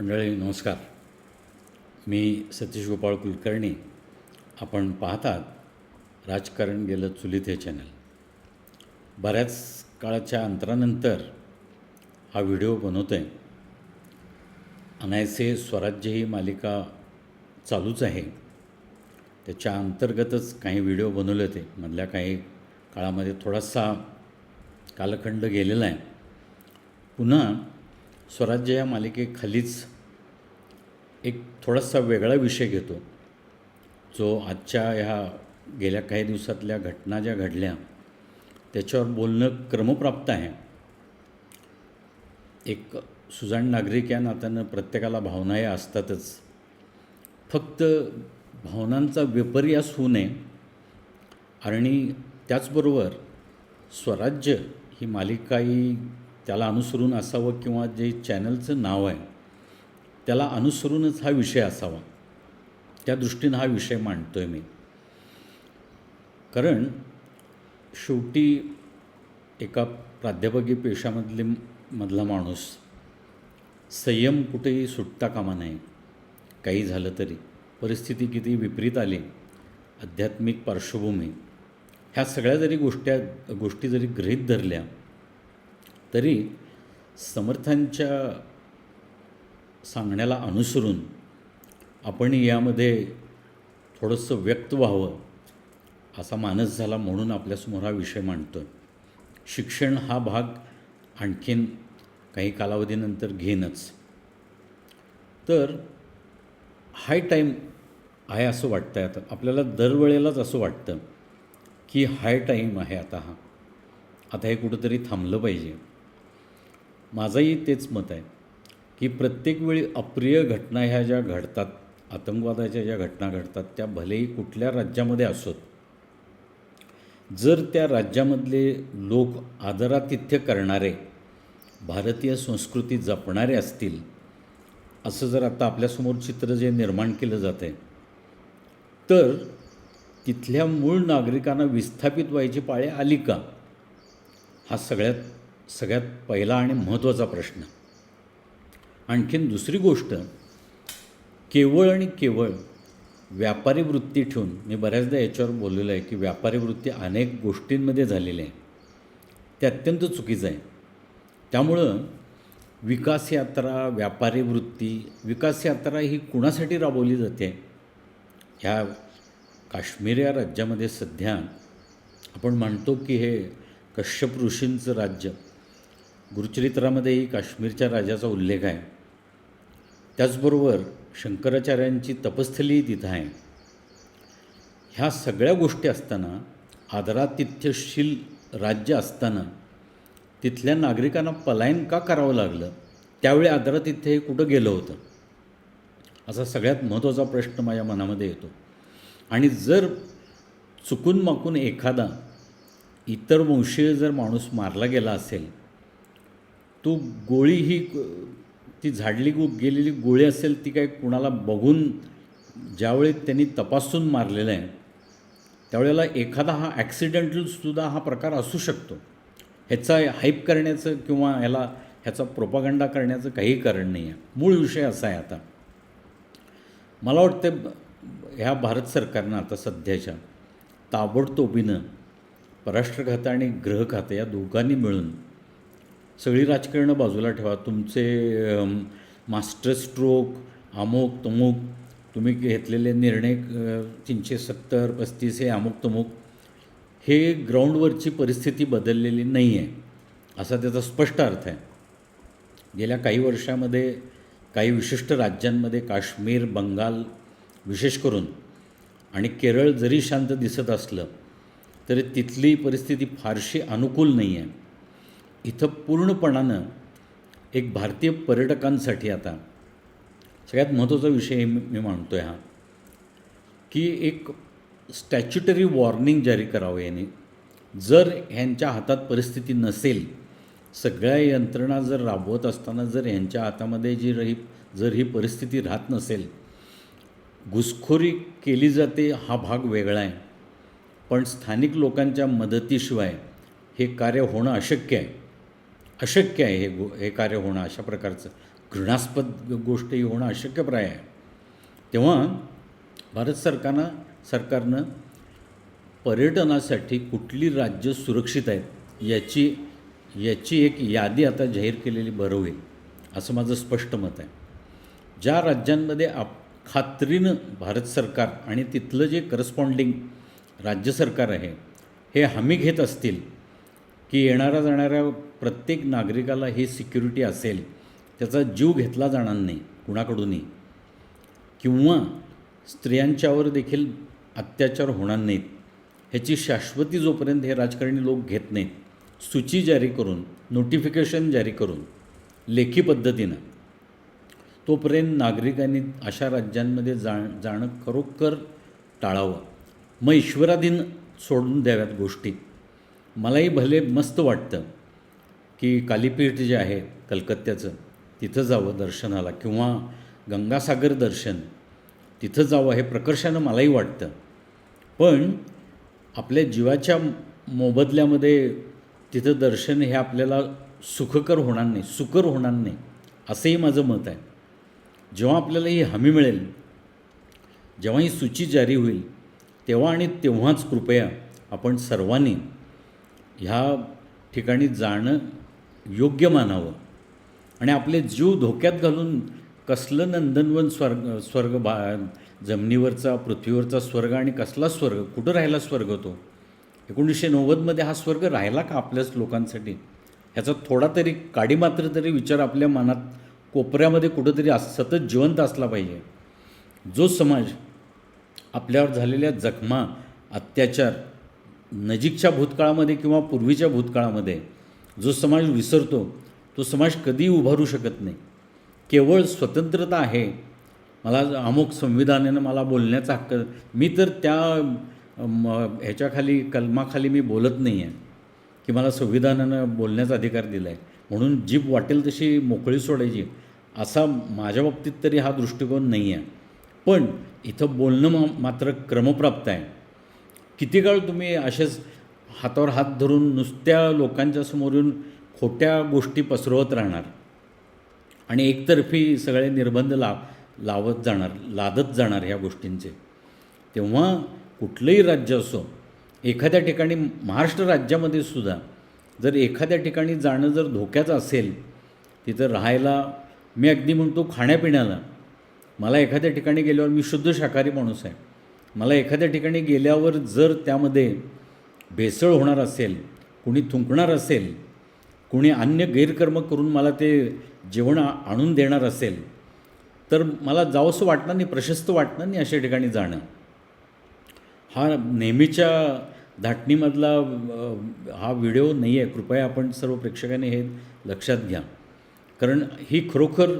मंडळी नमस्कार. मी सतीश गोपाळ कुलकर्णी. आपण पाहतात राजकारण गेलं चुलीत हे चॅनल बऱ्याच काळाच्या अंतरानंतर हा व्हिडिओ बनवतो आहे अनायसे स्वराज्य ही मालिका चालूच आहे. त्याच्या अंतर्गतच काही व्हिडिओ बनवले होते. मधल्या काही काळामध्ये थोडासा कालखंड गेलेला आहे. पुन्हा स्वराज्य या मालिकेखालीच एक थोडासा वेगळा विषय घेतो. जो आजच्या ह्या गेल्या काही दिवसातल्या घटना ज्या घडल्या त्याच्यावर बोलणं क्रमप्राप्त आहे. एक सुजाण नागरिक या नात्यानं प्रत्येकाला भावना या असतातच. फक्त भावनांचा विपर्यास होऊ नये आणि त्याचबरोबर स्वराज्य ही मालिका ही त्याला अनुसरून असावं किंवा जे चॅनलचं नाव आहे त्याला अनुसरूनच हा विषय असावा. त्या दृष्टीनं हा विषय मांडतो आहे मी. कारण शेवटी एका प्राध्यापकी पेशामधले मधला माणूस संयम कुठेही सुटता कामा नये. काही झालं तरी. परिस्थिती किती विपरीत आली. आध्यात्मिक पार्श्वभूमी. ह्या सगळ्या जरी गोष्ट्या गोष्टी जरी गृहीत धरल्या तरी समर्थांच्या सांगण्याला अनुसरून आपण यामध्ये थोडंसं व्यक्त व्हावं असा मानस झाला म्हणून आपल्यासमोर हा विषय मांडतो शिक्षण हा भाग आणखीन काही कालावधीनंतर घेईनच. तर हाय टाईम आहे असं वाटतं आहे आता. आपल्याला दरवेळेलाच असं वाटतं की हाय टाईम आहे आता हा. आता हे कुठंतरी थांबलं पाहिजे. माझंही तेच मत आहे की प्रत्येक वेळी अप्रिय घटना ह्या ज्या घडतात आतंकवादाच्या ज्या घटना घडतात त्या भलेही कुठल्या राज्यामध्ये असोत जर त्या राज्यामधले लोक आदरातिथ्य करणारे भारतीय संस्कृती जपणारे असतील असं जर आता आपल्यासमोर चित्र जे निर्माण केलं जातं आहे तर तिथल्या मूळ नागरिकांना विस्थापित व्हायची पाळी आली का? हा सगळ्यात सगळ्यात पहिला आणि महत्त्वाचा प्रश्न. आणखीन दुसरी गोष्ट केवळ आणि केवळ व्यापारी वृत्ती ठेवून मी बऱ्याचदा याच्यावर बोललेलं आहे की व्यापारी वृत्ती अनेक गोष्टींमध्ये झालेली आहे. ते अत्यंत चुकीचं आहे. त्यामुळं विकास यात्रा व्यापारी वृत्ती विकास यात्रा ही कुणासाठी राबवली जाते? ह्या काश्मीर या राज्यामध्ये सध्या आपण म्हणतो की हे कश्यप ऋषींचं राज्य. गुरुचरित्रामध्येही काश्मीरच्या राजाचा उल्लेख आहे. त्याचबरोबर शंकराचार्यांची तपस्थलीही तिथं आहे. ह्या सगळ्या गोष्टी असताना आदरातिथ्यशील राज्य असताना तिथल्या नागरिकांना पलायन का करावं लागलं? त्यावेळी आदरातिथ्य हे कुठं गेलं होतं? असा सगळ्यात महत्त्वाचा प्रश्न माझ्या मनामध्ये येतो. आणि जर चुकून माकून एखादा इतर वंशीय जर माणूस मारला गेला असेल तो गोळी ही ती झाडली गो गेलेली गोळी असेल ती काय कुणाला बघून ज्यावेळी त्यांनी तपासून मारलेलं आहे त्यावेळेला एखादा हा ॲक्सिडेंटलसुद्धा हा प्रकार असू शकतो. ह्याचा हाईप करण्याचं किंवा ह्याला ह्याचा प्रोपागंडा करण्याचं काही कारण नाही आहे. मूळ विषय असा आहे आता. मला वाटतं ह्या भारत सरकारनं आता सध्याच्या ताबडतोबीनं परराष्ट्र खातं आणि गृह खातं या दोघांनी मिळून सगळी राजकारणं बाजूला ठेवा. तुमचे मास्टर स्ट्रोक अमुक तमुक तुम्ही घेतलेले निर्णय तीनशे सत्तर पस्तीस हे अमुक तमुक हे ग्राउंडवरची परिस्थिती बदललेली नाही आहे असा त्याचा स्पष्ट अर्थ आहे. गेल्या काही वर्षामध्ये काही विशिष्ट राज्यांमध्ये काश्मीर बंगाल विशेष करून आणि केरळ जरी शांत दिसत असलं तरी तिथली परिस्थिती फारशी अनुकूल नाही आहे इथं पूर्णपणानं एक भारतीय पर्यटकांसाठी आता सगळ्यात महत्त्वाचा विषय मी मी मानतो आहे हा की एक स्टॅच्युटरी वॉर्निंग जारी करावं यांनी. जर ह्यांच्या हातात परिस्थिती नसेल सगळ्या यंत्रणा जर राबवत असताना जर ह्यांच्या हातामध्ये जी रही जर ही परिस्थिती राहत नसेल घुसखोरी केली जाते हा भाग वेगळा आहे. पण स्थानिक लोकांच्या मदतीशिवाय हे कार्य होणं अशक्य आहे. अशक्य आहे हे गो हे कार्य होणं अशा प्रकारचं घृणास्पद गोष्ट ही होणं अशक्यप्राय आहे. तेव्हा भारत सरकारनं सरकारनं पर्यटनासाठी कुठली राज्य सुरक्षित आहेत याची याची एक यादी आता जाहीर केलेली बरं होईल असं माझं स्पष्ट मत आहे. ज्या राज्यांमध्ये आप खात्रीनं भारत सरकार आणि तिथलं जे करस्पॉन्डिंग राज्य सरकार आहे हे हमी घेत असतील की येणाऱ्या जाणाऱ्या प्रत्येक नागरिकाला ही सिक्युरिटी असेल त्याचा जीव घेतला जाणार नाही कुणाकडूनही. किंवा स्त्रियांच्यावर देखील अत्याचार होणार नाहीत. ह्याची शाश्वती जोपर्यंत हे राजकारणी लोक घेत नाहीत सूची जारी करून नोटिफिकेशन जारी करून लेखी पद्धतीनं तोपर्यंत नागरिकांनी अशा राज्यांमध्ये जा जाणं खरोखर टाळावं. मग ईश्वराधीन सोडून द्याव्यात गोष्टी. मलाही भले मस्त वाटतं की कालीपीठ जे आहे कलकत्त्याचं तिथं जावं दर्शनाला किंवा गंगासागर दर्शन तिथं जावं हे प्रकर्षानं मलाही वाटतं. पण आपल्या जीवाच्या मोबदल्यामध्ये तिथं दर्शन हे आपल्याला सुखकर होणार नाही सुकर होणार नाही असंही माझं मत आहे. जेव्हा आपल्याला ही हमी मिळेल जेव्हा ही सूची जारी होईल तेव्हा आणि तेव्हाच कृपया आपण सर्वांनी ह्या ठिकाणी जाणं योग्य मानावं. आणि आपले जीव धोक्यात घालून कसलं नंदनवन स्वर्ग स्वर्ग बा जमिनीवरचा पृथ्वीवरचा स्वर्ग आणि कसला स्वर्ग कुठं राहिला स्वर्ग तो? एकोणीसशे नव्वदमध्ये हा स्वर्ग राहिला का आपल्याच लोकांसाठी? ह्याचा थोडा तरी काडी मात्र तरी विचार आपल्या मनात कोपऱ्यामध्ये कुठंतरी अस सतत जिवंत असला पाहिजे. जो समाज आपल्यावर झालेल्या जखमा अत्याचार नजीकच्या भूतकाळामध्ये किंवा पूर्वीच्या भूतकाळामध्ये जो समाज विसरतो तो समाज कधीही उभारू शकत नाही. केवळ स्वतंत्रता आहे. मला अमुक संविधानानं मला बोलण्याचा हक्क मी तर त्या ह्याच्याखाली कलमाखाली मी बोलत नाही आहे की मला संविधानानं बोलण्याचा अधिकार दिला आहे म्हणून जीभ वाटेल तशी मोकळी सोडायची असा माझ्या बाबतीत तरी हा दृष्टिकोन नाही आहे पण इथं बोलणं मात्र क्रमप्राप्त आहे. किती काळ तुम्ही असेच हातावर हात धरून नुसत्या लोकांच्या समोर येऊन खोट्या गोष्टी पसरवत राहणार? आणि एकतर्फी सगळे निर्बंध ला लावत जाणार लादत जाणार ह्या गोष्टींचे. तेव्हा कुठलंही राज्य असो एखाद्या ठिकाणी महाराष्ट्र राज्यामध्ये सुद्धा जर एखाद्या ठिकाणी जाणं जर धोक्याचं असेल तिथं राहायला मी अगदी म्हणतो खाण्यापिण्याला. मला एखाद्या ठिकाणी गेल्यावर मी शुद्ध शाकाहारी माणूस आहे. मला एखाद्या ठिकाणी गेल्यावर जर त्यामध्ये भेसळ होणार असेल कुणी थुंकणार असेल कुणी अन्य गैरकर्म करून मला ते जेवण आणून देणार असेल तर मला जावंसं वाटणार नाही प्रशस्त वाटणार नाही अशा ठिकाणी जाणं. हा नेहमीच्या धाटणीमधला हा व्हिडिओ नाही आहे कृपया आपण सर्व प्रेक्षकांनी हे लक्षात घ्या. कारण ही खरोखर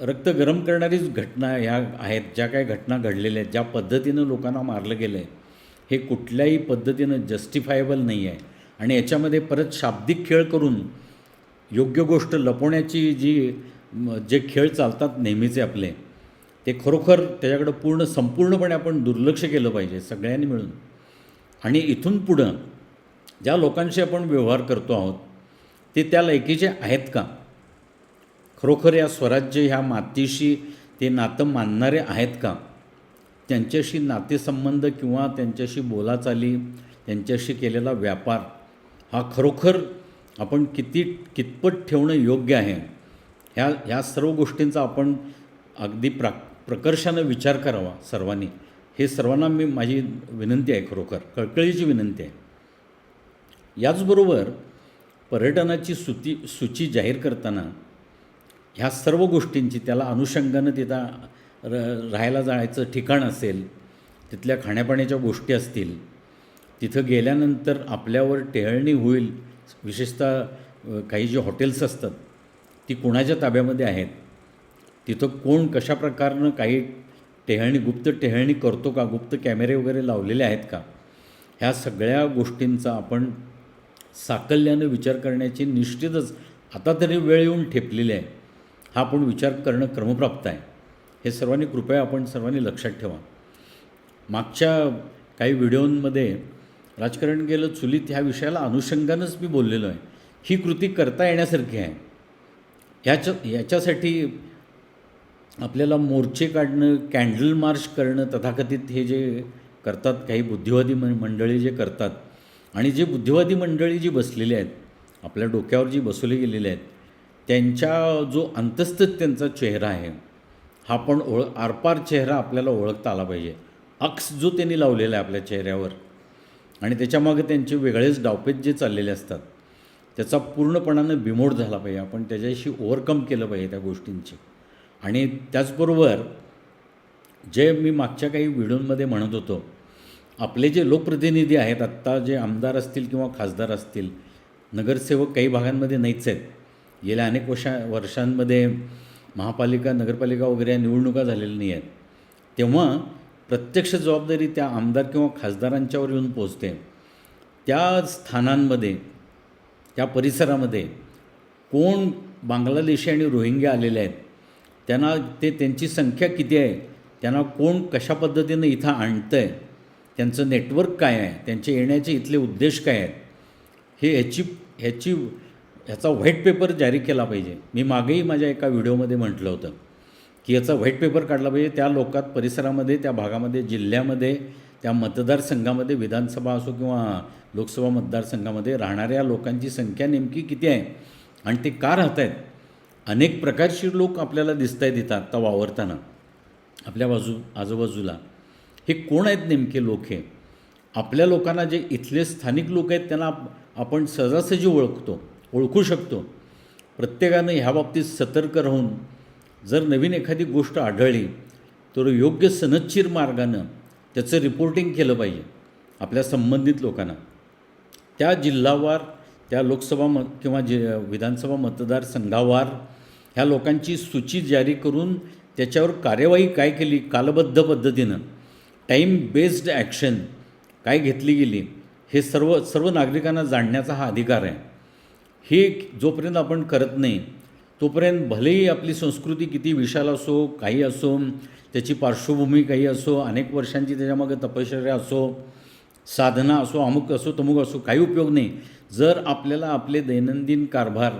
रक्त गरम करणारीच घटना ह्या आहेत ज्या काही घटना घडलेल्या आहेत ज्या पद्धतीनं लोकांना मारलं गेलं आहे हे कुठल्याही पद्धतीनं जस्टिफायबल नाही आहे. आणि याच्यामध्ये परत शाब्दिक खेळ करून योग्य गोष्ट लपवण्याची जी जे खेळ चालतात नेहमीचे आपले ते खरोखर त्याच्याकडं पूर्ण संपूर्णपणे आपण दुर्लक्ष केलं पाहिजे सगळ्यांनी मिळून. आणि इथून पुढं ज्या लोकांशी आपण व्यवहार करतो आहोत ते त्या लायकीचे आहेत का? खरोखर या स्वराज्य ह्या मातीशी ते नातं मानणारे आहेत का? त्यांच्याशी नातेसंबंध किंवा त्यांच्याशी बोलाचाली त्यांच्याशी केलेला व्यापार हा खरोखर आपण किती कितपत ठेवणं योग्य आहे? ह्या ह्या सर्व गोष्टींचा आपण अगदी प्रा प्रकर्षानं विचार करावा सर्वांनी. हे सर्वांना मी माझी विनंती आहे खरोखर कळकळीची विनंती आहे. याचबरोबर पर्यटनाची सुती सूची जाहीर करताना ह्या सर्व गोष्टींची त्याला अनुषंगानं तिथं र राहायला जायचं ठिकाण असेल तिथल्या खाण्यापाण्याच्या गोष्टी असतील तिथं गेल्यानंतर आपल्यावर टेहळणी होईल विशेषतः काही जी हॉटेल्स असतात ती कोणाच्या ताब्यामध्ये आहेत? तिथं कोण कशा प्रकारनं काही टेहळणी गुप्त टेहळणी करतो का? गुप्त कॅमेरे वगैरे लावलेले आहेत का? ह्या सगळ्या गोष्टींचा आपण साकल्यानं विचार करण्याची निश्चितच आता तरी वेळ येऊन ठेपलेली आहे. हा आपण विचार करणं क्रमप्राप्त आहे. हे सर्वांनी कृपया आपण सर्वांनी लक्षात ठेवा. मागच्या काही व्हिडिओंमध्ये राजकारण गेलं चुलीत ह्या विषयाला अनुषंगानंच मी बोललेलो आहे. ही कृती करता येण्यासारखी आहे. ह्याच्या याच्यासाठी आपल्याला मोर्चे काढणं कॅन्डल मार्च करणं तथाकथित हे जे करतात काही बुद्धिवादी म मंडळी जे करतात आणि जे बुद्धिवादी मंडळी जी बसलेली आहेत आपल्या डोक्यावर जी बसवली गेलेली आहेत त्यांच्या जो अंतस्थित त्यांचा चेहरा आहे हा पण ओळ आरपार चेहरा आपल्याला ओळखता आला पाहिजे. अक्स जो त्यांनी लावलेला आहे आपल्या चेहऱ्यावर आणि त्याच्यामागे त्यांचे वेगळेच डावपेच जे चाललेले असतात त्याचा पूर्णपणानं बिमोड झाला पाहिजे. आपण त्याच्याशी ओव्हरकम केलं पाहिजे त्या गोष्टींची. आणि त्याचबरोबर जे मी मागच्या काही व्हिडिओमध्ये म्हणत होतो आपले जे लोकप्रतिनिधी आहेत आत्ता जे आमदार असतील किंवा खासदार असतील नगरसेवक काही भागांमध्ये नाहीच आहेत. गेल्या अनेक वर्षा वर्षांमध्ये महापालिका नगरपालिका वगैरे या निवडणुका झालेल्या नाही आहेत. तेव्हा प्रत्यक्ष जबाबदारी त्या आमदार किंवा खासदारांच्यावर येऊन पोचते त्या स्थानांमध्ये त्या परिसरामध्ये कोण बांगलादेशी आणि रोहिंग्या आलेले आहेत त्यांना ते त्यांची संख्या किती आहे त्यांना कोण कशा पद्धतीनं इथं आणतं आहे त्यांचं नेटवर्क काय आहे त्यांचे येण्याचे इथले उद्देश काय आहेत हे ह्याची ह्याची ह्याचा व्हाईट पेपर जारी केला पाहिजे. मी मागेही माझ्या एका व्हिडिओमध्ये म्हटलं होतं की याचा व्हाईट पेपर काढला पाहिजे. त्या लोकात परिसरामध्ये त्या भागामध्ये जिल्ह्यामध्ये त्या मतदारसंघामध्ये विधानसभा असो किंवा लोकसभा मतदारसंघामध्ये राहणाऱ्या लोकांची संख्या नेमकी किती आहे? आणि ते का राहत आहेत? अनेक प्रकारची लोक आपल्याला दिसत आहेत इथं आत्ता वावरताना. आपल्या बाजू आजूबाजूला. हे कोण आहेत नेमके लोक हे? आपल्या लोकांना जे इथले स्थानिक लोक आहेत त्यांना आपण सहजासहजी ओळखतो. ओळखू शकतो. प्रत्येकानं ह्या बाबतीत सतर्क राहून जर नवीन एखादी गोष्ट आढळली तर योग्य सनच्छीर मार्गानं त्याचं रिपोर्टिंग केलं पाहिजे आपल्या संबंधित लोकांना. त्या जिल्हावार त्या लोकसभा मत किंवा जि विधानसभा मतदारसंघावार ह्या लोकांची सूची जारी करून त्याच्यावर कार्यवाही काय केली कालबद्ध पद्धतीनं टाईम बेस्ड ॲक्शन काय घेतली गेली हे सर्व सर्व नागरिकांना जाणण्याचा हा अधिकार आहे. हे जोपर्यंत आपण करत नाही तोपर्यंत भलेही आपली संस्कृती किती विशाल असो काही असो त्याची पार्श्वभूमी काही असो अनेक वर्षांची त्याच्यामागे तपश्चर्या असो साधना असो अमुक असो तमुक असो काही उपयोग नाही. जर आपल्याला आपले दैनंदिन कारभार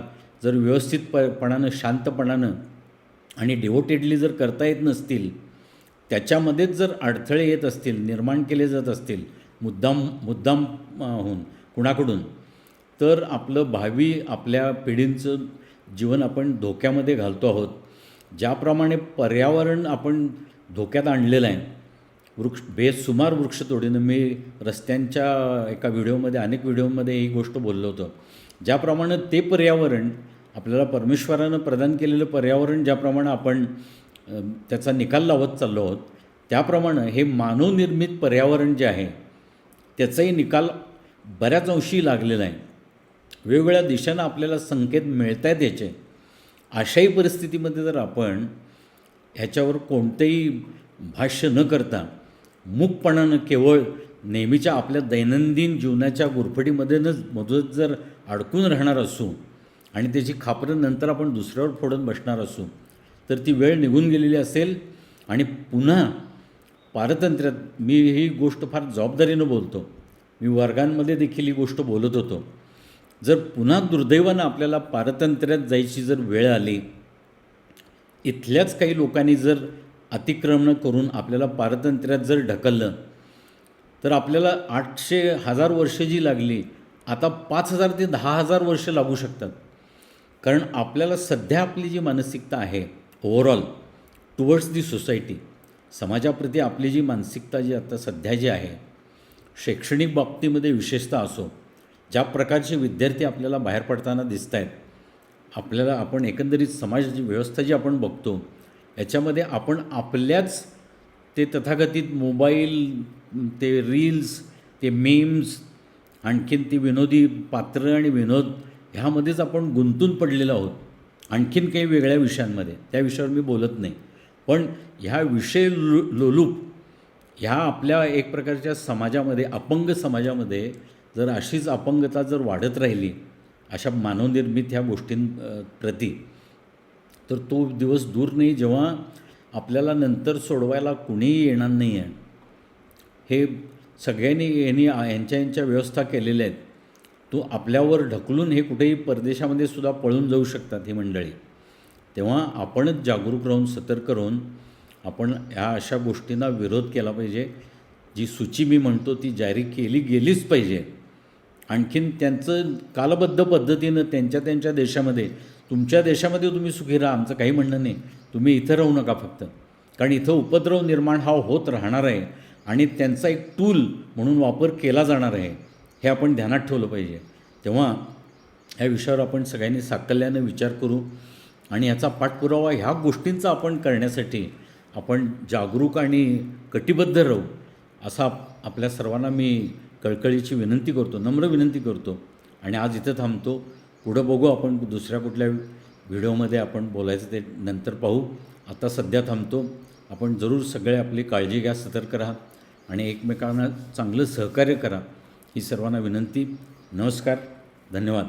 जर व्यवस्थित प पणानं शांतपणानं आणि डिवोटेडली जर करता येत नसतील त्याच्यामध्येच जर अडथळे येत असतील निर्माण केले जात असतील मुद्दाम मुद्दाम होऊन कुणाकडून तर आपलं भावी आपल्या पिढींचं जीवन आपण धोक्यामध्ये घालतो आहोत. ज्याप्रमाणे पर्यावरण आपण धोक्यात आणलेलं आहे. वृक्ष बेसुमार वृक्षतोडीनं मी रस्त्यांच्या एका व्हिडिओमध्ये अनेक व्हिडिओमध्ये ही गोष्ट बोललो होतो. ज्याप्रमाणे ते पर्यावरण आपल्याला परमेश्वरानं प्रदान केलेलं पर्यावरण ज्याप्रमाणे आपण त्याचा निकाल लावत चाललो आहोत त्याप्रमाणे हे मानवनिर्मित पर्यावरण जे आहे त्याचाही निकाल बऱ्याच अंशी लागलेला आहे. वेगवेगळ्या दिशांना आपल्याला संकेत मिळत आहेत याचे. अशाही परिस्थितीमध्ये जर आपण ह्याच्यावर कोणतंही भाष्य न करता मूकपणानं केवळ नेहमीच्या आपल्या दैनंदिन जीवनाच्या गुरफटीमध्येच मधूनच जर अडकून राहणार असू आणि त्याची खापरं नंतर आपण दुसऱ्यावर फोडत बसणार असू तर ती वेळ निघून गेलेली असेल आणि पुन्हा पारतंत्र्यात मी ही गोष्ट फार जबाबदारीनं बोलतो. मी वर्गांमध्ये देखील ही गोष्ट बोलत होतो. जर पुन्हा दुर्दैवानं आपल्याला पारतंत्र्यात जायची जर वेळ आली इथल्याच काही लोकांनी जर अतिक्रमण करून आपल्याला पारतंत्र्यात जर ढकललं तर आपल्याला आठशे हजार वर्ष जी लागली आता पाच हजार ते दहा हजार वर्ष लागू शकतात. कारण आपल्याला सध्या आपली जी मानसिकता आहे ओव्हरऑल टुवर्ड्स दी सोसायटी समाजाप्रती आपली जी मानसिकता जी आता सध्या जी आहे शैक्षणिक बाबतीमध्ये विशेषतः असो ज्या प्रकारचे विद्यार्थी आपल्याला बाहेर पडताना दिसत आहेत आपल्याला आपण एकंदरीत समाजाची व्यवस्था जी आपण बघतो याच्यामध्ये आपण आपल्याच ते तथाकथित मोबाईल ते रील्स ते मेम्स आणखीन ती विनोदी पात्र आणि विनोद ह्यामध्येच आपण गुंतून पडलेलो आहोत आणखीन काही वेगळ्या विषयांमध्ये. त्या विषयावर मी बोलत नाही. पण ह्या विषय लो लोलूप ह्या आपल्या एक प्रकारच्या समाजामध्ये अपंग समाजामध्ये जर अशीच अपंगता जर वाढत राहिली अशा मानवनिर्मित ह्या गोष्टींप्रती तर तो दिवस दूर नाही जेव्हा आपल्याला नंतर सोडवायला कुणीही येणार नाही आहे. हे सगळ्यांनी यांनी यांच्या यांच्या व्यवस्था केलेल्या आहेत. तो आपल्यावर ढकलून हे कुठेही परदेशामध्ये सुद्धा पळून जाऊ शकतात ही मंडळी. तेव्हा आपणच जागरूक राहून सतर्क राहून आपण ह्या अशा गोष्टींना विरोध केला पाहिजे. जी सूची मी म्हणतो ती जारी केली गेलीच पाहिजे. आणखीन त्यांचं कालबद्ध पद्धतीनं त्यांच्या त्यांच्या देशामध्ये तुमच्या देशामध्ये तुम्ही सुखी राहा आमचं काही म्हणणं नाही. तुम्ही इथं राहू नका फक्त. कारण इथं उपद्रव निर्माण हा होत राहणार आहे आणि त्यांचा एक टूल म्हणून वापर केला जाणार आहे हे आपण ध्यानात ठेवलं पाहिजे. तेव्हा ह्या विषयावर आपण सगळ्यांनी साकल्यानं विचार करू आणि याचा पाठपुरावा ह्या गोष्टींचा आपण करण्यासाठी आपण जागरूक आणि कटिबद्ध राहू असा आपल्या सर्वांना मी कळकळीची विनंती करतो नम्र विनंती करतो. आणि आज इथं थांबतो. पुढं बघू आपण दुसऱ्या कुठल्या व्हिडिओमध्ये आपण बोलायचं ते नंतर पाहू. आता सध्या थांबतो. आपण जरूर सगळे आपली काळजी घ्या सतर्क राहा आणि एकमेकांना चांगलं सहकार्य करा. ही सर्वांना विनंती. नमस्कार. धन्यवाद.